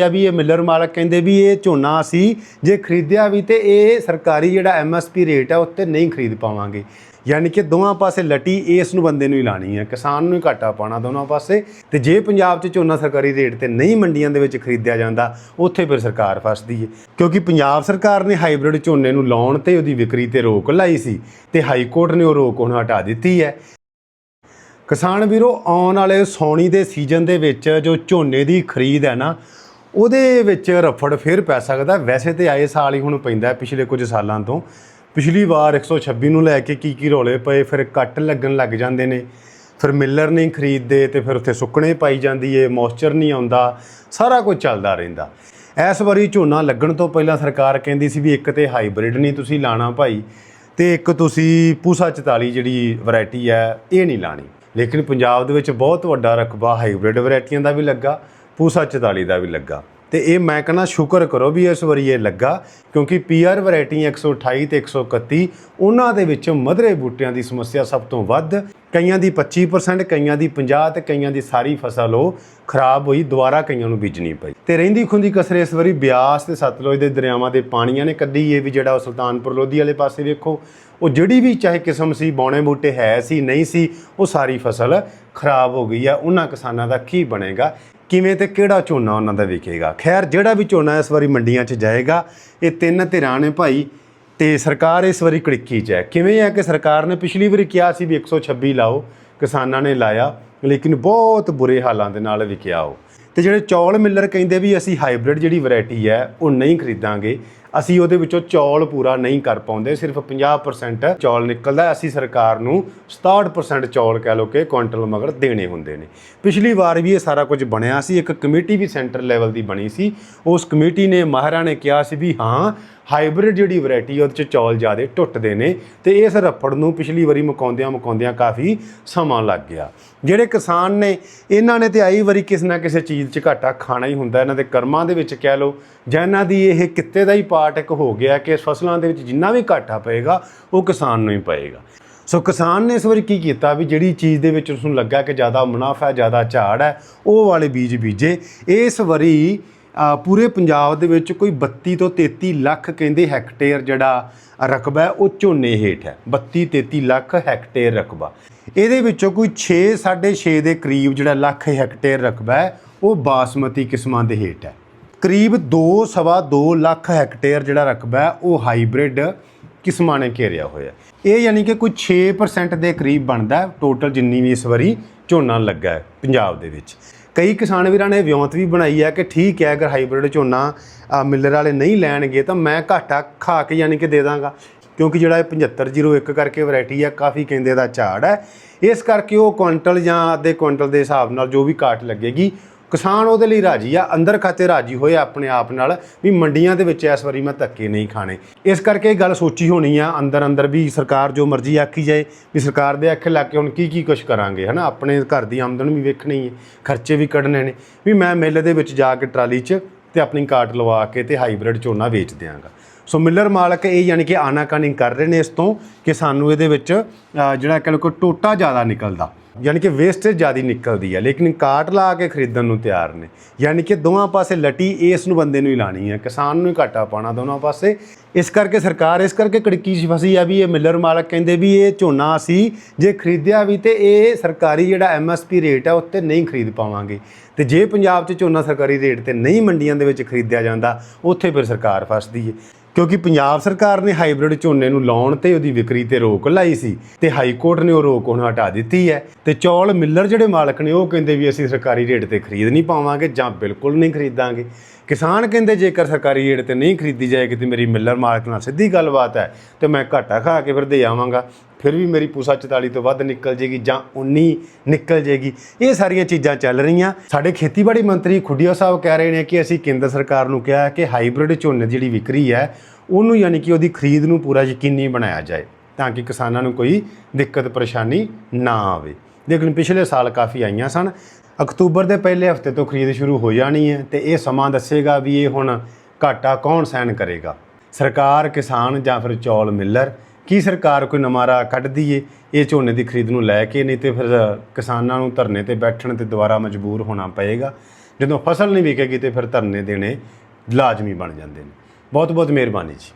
ਆ ਵੀ, ਇਹ ਮਿਲਰ ਮਾਲਕ ਕਹਿੰਦੇ ਵੀ ਇਹ ਝੋਨਾ ਅਸੀਂ ਜੇ ਖਰੀਦਿਆ ਵੀ ਤੇ ਇਹ ਸਰਕਾਰੀ ਜਿਹੜਾ ਐਮਐਸਪੀ ਰੇਟ ਹੈ ਉੱਤੇ ਨਹੀਂ ਖਰੀਦ ਪਾਵਾਂਗੇ। ਯਾਨੀ ਕਿ ਦੋਵਾਂ ਪਾਸੇ ਲਟੀ ਇਸ ਨੂੰ ਬੰਦੇ ਨੂੰ ਹੀ ਲਾਣੀ ਹੈ, ਕਿਸਾਨ ਨੂੰ ਹੀ ਘਾਟਾ ਪਾਣਾ ਦੋਨਾਂ ਪਾਸੇ। ਤੇ ਜੇ ਪੰਜਾਬ 'ਚ ਝੋਨਾ ਸਰਕਾਰੀ ਰੇਟ ਤੇ ਨਹੀਂ ਮੰਡੀਆਂ ਦੇ ਵਿੱਚ ਖਰੀਦਿਆ ਜਾਂਦਾ, ਉੱਥੇ ਫਿਰ ਸਰਕਾਰ ਫਸਦੀ ਹੈ। ਕਿਉਂਕਿ ਪੰਜਾਬ ਸਰਕਾਰ ਨੇ ਹਾਈਬ੍ਰਿਡ ਝੋਨੇ ਨੂੰ ਲਾਉਣ ਤੇ ਉਹਦੀ ਵਿਕਰੀ ਤੇ ਰੋਕ ਲਾਈ ਸੀ ਤੇ ਹਾਈ ਕੋਰਟ ਨੇ ਉਹ ਰੋਕ ਹੁਣ ਹਟਾ ਦਿੱਤੀ ਹੈ। ਕਿਸਾਨ ਵੀਰੋ, ਆਉਣ ਵਾਲੇ ਸੌਣੀ ਦੇ ਸੀਜ਼ਨ ਦੇ ਵਿੱਚ ਜੋ ਝੋਨੇ ਦੀ ਖਰੀਦ ਹੈ ਨਾ ਉਹਦੇ ਵਿੱਚ ਰਫੜ ਫਿਰ ਪੈ ਸਕਦਾ। ਵੈਸੇ ਤੇ ਆਏ ਸਾਲ ਹੀ ਹੁਣ ਪੈਂਦਾ ਪਿਛਲੇ ਕੁਝ ਸਾਲਾਂ ਤੋਂ। ਪਿਛਲੀ ਵਾਰ 126 ਨੂੰ ਲੈ ਕੇ ਕੀ ਕੀ ਰੋਲੇ ਪਏ, ਫਿਰ ਕੱਟ ਲੱਗਣ ਲੱਗ ਜਾਂਦੇ ਨੇ। ਫਿਰ ਮਿਲਰ ਨਹੀਂ ਖਰੀਦਦੇ ਤੇ ਫਿਰ ਉੱਥੇ ਸੁੱਕਣੇ ਪਾਈ ਜਾਂਦੀ ਏ, ਮੌਇਸਚਰ ਨਹੀਂ ਆਉਂਦਾ, ਸਾਰਾ ਕੁਝ ਚੱਲਦਾ ਰਹਿੰਦਾ। ਇਸ ਵਾਰੀ ਝੋਨਾ ਲੱਗਣ ਤੋਂ ਪਹਿਲਾਂ ਸਰਕਾਰ ਕਹਿੰਦੀ ਸੀ ਵੀ ਇੱਕ ਤੇ ਹਾਈਬ੍ਰਿਡ ਨਹੀਂ ਤੁਸੀਂ ਲਾਣਾ ਭਾਈ, ਤੇ ਇੱਕ ਤੁਸੀਂ ਪੂਸਾ 44 ਜਿਹੜੀ ਵੈਰਾਈਟੀ ਹੈ, ਇਹ ਨਹੀਂ ਲਾਣੀ। ਲੇਕਿਨ ਪੰਜਾਬ ਦੇ ਵਿੱਚ ਬਹੁਤ ਵੱਡਾ ਰਕਬਾ ਹਾਈਬ੍ਰਿਡ ਵੈਰਾਈਟੀਆਂ ਦਾ ਵੀ ਲੱਗਾ। ਪੂਸਾ 44 ਦਾ ਵੀ ਲੱਗਾ। ਤੇ ਇਹ ਮੈਂ ਕਹਿੰਦਾ ਸ਼ੁਕਰ ਕਰੋ ਵੀ ਇਸ ਵਾਰੀ ਇਹ ਲੱਗਾ, ਕਿਉਂਕਿ ਪੀਆਰ ਵੈਰਾਈਟੀ 128 ਤੇ 131 ਉਹਨਾਂ ਦੇ ਵਿੱਚ ਮਧਰੇ ਬੂਟਿਆਂ ਦੀ ਸਮੱਸਿਆ ਸਭ ਤੋਂ ਵੱਧ। ਕਈਆਂ ਦੀ 25% ਕਈਆਂ ਦੀ 50 ਤੇ ਕਈਆਂ ਦੀ ਸਾਰੀ ਫਸਲ ਉਹ ਖਰਾਬ ਹੋਈ, ਦੁਬਾਰਾ ਕਈਆਂ ਨੂੰ ਬੀਜਣੀ ਪਈ। ਤੇ ਰਹਿੰਦੀ ਖੁੰਦੀ ਕਸਰੇ ਇਸ ਵਾਰੀ ਬਿਆਸ ਤੇ ਸਤਲੁਜ ਦੇ ਦਰਿਆਵਾਂ ਦੇ ਪਾਣੀਆਂ ਨੇ ਕੱਢੀ, ਇਹ ਵੀ ਜਿਹੜਾ ਉਹ ਸੁਲਤਾਨਪੁਰ ਲੋਧੀ ਵਾਲੇ ਪਾਸੇ ਵੇਖੋ। ਉਹ ਜਿਹੜੀ ਵੀ ਚਾਹੇ ਕਿਸਮ ਸੀ, ਬੌਣੇ ਬੂਟੇ ਹੈ ਸੀ, ਨਹੀਂ ਸੀ, ਉਹ ਸਾਰੀ ਫਸਲ ਖਰਾਬ ਹੋ ਗਈ ਆ, ਉਹਨਾਂ ਕਿਸਾਨਾਂ ਦਾ ਕੀ ਬਣੇਗਾ? ਕਿਵੇਂ ਤੇ ਕਿਹੜਾ ਝੋਨਾ ਉਹਨਾਂ ਦਾ ਵਿਕੇਗਾ? ਖੈਰ, ਜਿਹੜਾ ਵੀ ਝੋਨਾ ਇਸ ਵਾਰੀ ਮੰਡੀਆਂ 'ਚ ਜਾਏਗਾ, ਇਹ ਤਿੰਨ ਧਿਰਾਂ ਨੇ ਭਾਈ ਤੇ ਸਰਕਾਰ ਇਸ ਵਾਰੀ ਕੜਿੱਕੀ 'ਚ ਹੈ। ਕਿਵੇਂ ਹੈ ਕਿ ਸਰਕਾਰ ਨੇ ਪਿਛਲੀ ਵਾਰੀ ਕਿਹਾ ਸੀ ਵੀ 126 ਲਾਓ, ਕਿਸਾਨਾਂ ਨੇ ਲਾਇਆ, ਲੇਕਿਨ ਬਹੁਤ ਬੁਰੇ ਹਾਲਾਂ ਦੇ ਨਾਲ ਵਿਕਿਆ ਉਹ। ਤੇ ਜਿਹੜੇ ਚੌਲ ਮਿੱਲਰ ਕਹਿੰਦੇ ਵੀ ਅਸੀਂ ਹਾਈਬ੍ਰਿਡ ਜਿਹੜੀ ਵੈਰਾਈਟੀ ਹੈ, ਉਹ ਨਹੀਂ ਖਰੀਦਾਂਗੇ। ਅਸੀਂ ਉਹਦੇ ਵਿੱਚੋਂ ਚੌਲ ਪੂਰਾ ਨਹੀਂ ਕਰ ਪਾਉਂਦੇ, ਸਿਰਫ 50% ਚੌਲ ਨਿਕਲਦਾ ਅਸੀਂ ਸਰਕਾਰ ਨੂੰ 67% ਚੌਲ ਕਹਿ ਲੋ ਕਿ ਕੁਇੰਟਲ ਮਗਰ ਦੇਣੇ ਹੁੰਦੇ ਨੇ। ਪਿਛਲੀ ਵਾਰ ਵੀ ਇਹ ਸਾਰਾ ਕੁਝ ਬਣਿਆ ਸੀ, ਇੱਕ ਕਮੇਟੀ ਵੀ ਸੈਂਟਰ ਲੈਵਲ ਦੀ ਬਣੀ ਸੀ। ਉਸ ਕਮੇਟੀ ਨੇ ਮਾਹਰਾਂ ਨੇ ਕਿਹਾ ਸੀ ਵੀ ਹਾਂ, ਹਾਈਬ੍ਰਿਡ ਜਿਹੜੀ ਵੈਰਾਈਟੀ ਉਹਦੇ ਚ ਚੌਲ ਜ਼ਿਆਦਾ ਟੁੱਟਦੇ ਨੇ ਤੇ ਇਸ ਰਫੜ ਨੂੰ ਪਿਛਲੀ ਵਾਰੀ ਮੁਕਾਉਂਦਿਆਂ ਮੁਕਾਉਂਦਿਆਂ ਕਾਫੀ ਸਮਾਂ ਲੱਗ ਗਿਆ। ਜਿਹੜੇ ਕਿਸਾਨ ਨੇ, ਇਹਨਾਂ ਨੇ ਤੇ ਆਈ ਵਾਰੀ ਕਿਸੇ ਨਾ ਕਿਸੇ ਚੀਜ਼ 'ਚ ਘਾਟਾ ਖਾਣਾ ਹੀ ਹੁੰਦਾ। ਇਹਨਾਂ ਦੇ ਕਰਮਾਂ ਦੇ ਵਿੱਚ ਕਹਿ ਲਓ ਜਾਂ ਇਹਨਾਂ ਦੀ ਇਹ ਕਿੱਤੇ ਦਾ ਹੀ ਪਾਰਟ ਇੱਕ ਹੋ ਗਿਆ ਕਿ ਫਸਲਾਂ ਦੇ ਵਿੱਚ ਜਿੰਨਾ ਵੀ ਘਾਟਾ ਪਏਗਾ, ਉਹ ਕਿਸਾਨ ਨੂੰ ਹੀ ਪਏਗਾ। ਸੋ ਕਿਸਾਨ ਨੇ ਇਸ ਵਾਰੀ ਕੀ ਕੀਤਾ ਵੀ ਜਿਹੜੀ ਚੀਜ਼ ਦੇ ਵਿੱਚ ਉਸ ਨੂੰ ਲੱਗਾ ਕਿ ਜ਼ਿਆਦਾ ਮੁਨਾਫਾ ਹੈ, ਜ਼ਿਆਦਾ ਝਾੜ ਹੈ, ਉਹ ਵਾਲੇ ਬੀਜ ਬੀਜੇ। ਇਸ ਵਾਰੀ ਪੂਰੇ ਪੰਜਾਬ ਦੇ ਵਿੱਚ ਕੋਈ 32 ਤੋਂ 33 ਲੱਖ ਕਹਿੰਦੇ ਹੈਕਟੇਅਰ ਜਿਹੜਾ ਰਕਬਾ ਉਹ ਝੋਨੇ ਹੇਠ ਹੈ। 32 33 ਲੱਖ ਹੈਕਟੇਅਰ ਰਕਬਾ। ਇਹਦੇ ਵਿੱਚੋਂ ਕੋਈ 6 6.5 ਦੇ ਕਰੀਬ ਜਿਹੜਾ ਲੱਖ ਹੈਕਟੇਅਰ ਰਕਬਾ ਹੈ, ਉਹ ਬਾਸਮਤੀ ਕਿਸਮਾਂ ਦੇ ਹੇਠ ਹੈ। ਕਰੀਬ 2 ਸਵਾ 2 ਲੱਖ ਹੈਕਟੇਅਰ ਜਿਹੜਾ ਰਕਬਾ ਹੈ ਉਹ ਹਾਈਬ੍ਰਿਡ ਕਿਸਮਾਂ ਨੇ ਘੇਰਿਆ ਹੋਇਆ ਇਹ ਯਾਨੀ ਕਿ ਕੋਈ 6% ਦੇ ਕਰੀਬ ਬਣਦਾ ਟੋਟਲ ਜਿੰਨੀ ਵੀ ਇਸ ਵਾਰੀ ਝੋਨਾ ਲੱਗਾ ਹੈ ਪੰਜਾਬ ਦੇ ਵਿੱਚ। ਕਈ ਕਿਸਾਨ ਵੀਰਾਂ ਨੇ ਵਿਉਂਤ ਵੀ ਬਣਾਈ ਹੈ ਕਿ ਠੀਕ ਹੈ ਅਗਰ ਹਾਈਬ੍ਰਿਡ ਝੋਨਾ ਅ, ਮਿੱਲਰ ਵਾਲੇ ਨਹੀਂ ਲੈਣਗੇ ਤਾਂ ਮੈਂ ਘਾਟਾ ਖਾ ਕੇ ਯਾਨੀ ਕਿ ਦੇ ਦਾਂਗਾ। ਕਿਉਂਕਿ ਜਿਹੜਾ ਇਹ 7501 ਕਰਕੇ ਵੈਰਾਈਟੀ ਹੈ ਕਾਫੀ ਕਹਿੰਦੇ ਦਾ ਝਾੜ ਹੈ। ਇਸ ਕਰਕੇ ਉਹ ਕੁਇੰਟਲ ਜਾਂ ਅੱਧੇ ਕੁਇੰਟਲ ਦੇ ਹਿਸਾਬ ਨਾਲ ਜੋ ਵੀ ਕਾਟ ਲੱਗੇਗੀ ਕਿਸਾਨ ਉਹਦੇ ਲਈ ਰਾਜੀ ਆ, ਅੰਦਰ ਖਾਤੇ ਰਾਜੀ ਹੋਏ ਆਪਣੇ ਆਪ ਨਾਲ ਵੀ ਮੰਡੀਆਂ ਦੇ ਵਿੱਚ ਇਸ ਵਾਰੀ ਮੈਂ ਧੱਕੇ ਨਹੀਂ ਖਾਣੇ। ਇਸ ਕਰਕੇ ਇਹ ਗੱਲ ਸੋਚੀ ਹੋਣੀ ਆ, ਅੰਦਰ ਅੰਦਰ ਵੀ ਸਰਕਾਰ ਜੋ ਮਰਜ਼ੀ ਆਖੀ ਜਾਏ, ਵੀ ਸਰਕਾਰ ਦੇ ਅੱਖੇ ਲਾ ਕੇ ਹੁਣ ਕੀ ਕੀ ਕੁਝ ਕਰਾਂਗੇ, ਹਨਾ? ਆਪਣੇ ਘਰ ਦੀ ਆਮਦਨ ਵੀ ਵੇਖਣੀ ਹੈ, ਖਰਚੇ ਵੀ ਕੱਢਣੇ ਨੇ। ਵੀ ਮੈਂ ਮੇਲੇ ਦੇ ਵਿੱਚ ਜਾ ਕੇ ਟਰਾਲੀ 'ਚ ਤੇ ਆਪਣੀ ਕਾਟ ਲਵਾ ਕੇ ਤੇ ਹਾਈਬ੍ਰਿਡ ਝੋਨਾ ਵੇਚ ਦਿਆਂਗਾ। ਸੋ ਮਿਲਰ ਮਾਲਕ ਇਹ ਯਾਨੀ ਕਿ ਆਨਾਕਾਨੀ ਕਰ ਰਹੇ ਨੇ ਇਸ ਤੋਂ ਕਿ ਸਾਨੂੰ ਇਹਦੇ ਵਿੱਚ ਜਿਹੜਾ ਕਹਿ ਲਓ ਕਿ ਟੋਟਾ ਜ਼ਿਆਦਾ ਨਿਕਲਦਾ। ਯਾਨੀ ਕਿ ਵੇਸਟੇਜ ਜ਼ਿਆਦਾ ਨਿਕਲਦੀ ਹੈ ਲੇਕਿਨ ਕਾਟ ਲਾ ਕੇ ਖਰੀਦਣ ਨੂੰ ਤਿਆਰ ਨੇ। ਯਾਨੀ ਕਿ ਦੋਵਾਂ ਪਾਸੇ ਲਟੀ ਇਸ ਨੂੰ ਬੰਦੇ ਨੂੰ ਹੀ ਲਾਣੀ ਹੈ ਕਿਸਾਨ ਨੂੰ ਹੀ ਘਾਟਾ ਪਾਣਾ ਦੋਨਾਂ ਪਾਸੇ। ਇਸ ਕਰਕੇ ਸਰਕਾਰ ਇਸ ਕਰਕੇ ਕੜਕੀ 'ਚ ਫਸੀ ਆ ਵੀ ਇਹ ਮਿਲਰ ਮਾਲਕ ਕਹਿੰਦੇ ਵੀ ਇਹ ਝੋਨਾ ਅਸੀਂ ਜੇ ਖਰੀਦਿਆ ਵੀ ਤੇ ਇਹ ਸਰਕਾਰੀ ਜਿਹੜਾ ਐਮਐਸਪੀ ਰੇਟ ਹੈ ਉੱਤੇ ਨਹੀਂ ਖਰੀਦ ਪਾਵਾਂਗੇ। ਤੇ ਜੇ ਪੰਜਾਬ 'ਚ ਝੋਨਾ ਸਰਕਾਰੀ ਰੇਟ ਤੇ ਨਹੀਂ ਮੰਡੀਆਂ ਦੇ ਵਿੱਚ ਖਰੀਦਿਆ ਜਾਂਦਾ, ਉੱਥੇ ਫਿਰ ਸਰਕਾਰ ਫਸਦੀ ਹੈ ਕਿਉਂਕਿ ਪੰਜਾਬ ਸਰਕਾਰ ਨੇ ਹਾਈਬ੍ਰਿਡ ਝੋਨੇ ਨੂੰ ਲਾਉਣ ਤੇ ਉਹਦੀ ਵਿਕਰੀ ਤੇ ਰੋਕ ਲਾਈ ਸੀ ਤੇ ਹਾਈ ਕੋਰਟ ਨੇ ਉਹ ਰੋਕ ਹੁਣ ਹਟਾ ਦਿੱਤੀ ਹੈ। ਤੇ ਚੌਲ ਮਿੱਲਰ ਜਿਹੜੇ ਮਾਲਕ ਨੇ, ਉਹ ਕਹਿੰਦੇ ਵੀ ਅਸੀਂ ਸਰਕਾਰੀ ਰੇਟ ਤੇ ਖਰੀਦ ਨਹੀਂ ਪਾਵਾਂਗੇ ਜਾਂ ਬਿਲਕੁਲ ਨਹੀਂ ਖਰੀਦਾਂਗੇ। ਕਿਸਾਨ ਕਹਿੰਦੇ ਜੇਕਰ ਸਰਕਾਰੀ ਰੇਟ ਤੇ ਨਹੀਂ ਖਰੀਦੀ ਜਾਏਗੀ ਤੇ ਮੇਰੀ ਮਿੱਲਰ ਮਾਲਕ ਨਾਲ ਸਿੱਧੀ ਗੱਲਬਾਤ ਹੈ ਤੇ ਮੈਂ ਘਾਟਾ ਖਾ ਕੇ ਫਿਰ ਦੇ ਆਵਾਂਗਾ। ਫਿਰ ਵੀ ਮੇਰੀ ਪੂਸਾ 44 ਤੋਂ ਵੱਧ ਨਿਕਲ ਜੇਗੀ ਜਾਂ 19 ਨਿਕਲ ਜੇਗੀ। ਇਹ ਸਾਰੀਆਂ ਚੀਜ਼ਾਂ ਚੱਲ ਰਹੀਆਂ। ਸਾਡੇ ਖੇਤੀਬਾੜੀ ਮੰਤਰੀ ਖੁੱਡੀਆ ਸਾਹਿਬ ਕਹਿ ਰਹੇ ਨੇ ਕਿ ਅਸੀਂ ਕੇਂਦਰ ਸਰਕਾਰ ਨੂੰ ਕਿਹਾ ਕਿ ਹਾਈਬ੍ਰਿਡ ਝੋਨੇ ਦੀ ਜਿਹੜੀ ਵਿਕਰੀ ਹੈ, ਉਹਨੂੰ ਯਾਨੀ ਕਿ ਉਹਦੀ ਖਰੀਦ ਨੂੰ ਪੂਰਾ ਯਕੀਨੀ ਬਣਾਇਆ ਜਾਏ, ਤਾਂ ਕਿ ਕਿਸਾਨਾਂ ਨੂੰ ਕੋਈ ਦਿੱਕਤ, ਪਰੇਸ਼ਾਨੀ ਨਾ ਆਵੇ। ਲੇਕਿਨ ਪਿਛਲੇ ਸਾਲ ਕਾਫੀ ਆਈਆਂ ਸਨ। ਅਕਤੂਬਰ ਦੇ ਪਹਿਲੇ ਹਫ਼ਤੇ ਤੋਂ ਖਰੀਦ ਸ਼ੁਰੂ ਹੋ ਜਾਣੀ ਹੈ ਤੇ ਇਹ ਸਮਾਂ ਦੱਸੇਗਾ ਵੀ ਇਹ ਹੁਣ ਘਾਟਾ ਕੌਣ ਸਹਿਣ ਕਰੇਗਾ। ਸਰਕਾਰ, ਕਿਸਾਨ ਜਾਂ ਫਿਰ ਚੌਲ ਮਿੱਲਰ? ਕੀ ਸਰਕਾਰ ਕੋਈ ਨਮਾਰਾ ਕੱਢਦੀ ਏ ਇਹ ਝੋਨੇ ਦੀ ਖਰੀਦ ਨੂੰ ਲੈ ਕੇ ਨਹੀਂ ਤੇ ਫਿਰ ਕਿਸਾਨਾਂ ਨੂੰ ਧਰਨੇ ਤੇ ਬੈਠਣ ਤੇ ਦੁਬਾਰਾ ਮਜਬੂਰ ਹੋਣਾ ਪਏਗਾ। ਜਦੋਂ ਫਸਲ ਨਹੀਂ ਵਿਕੇਗੀ ਤੇ ਫਿਰ ਧਰਨੇ ਦੇਣੇ ਲਾਜ਼ਮੀ ਬਣ ਜਾਂਦੇ ਨੇ। ਬਹੁਤ ਬਹੁਤ ਮਿਹਰਬਾਨੀ ਜੀ।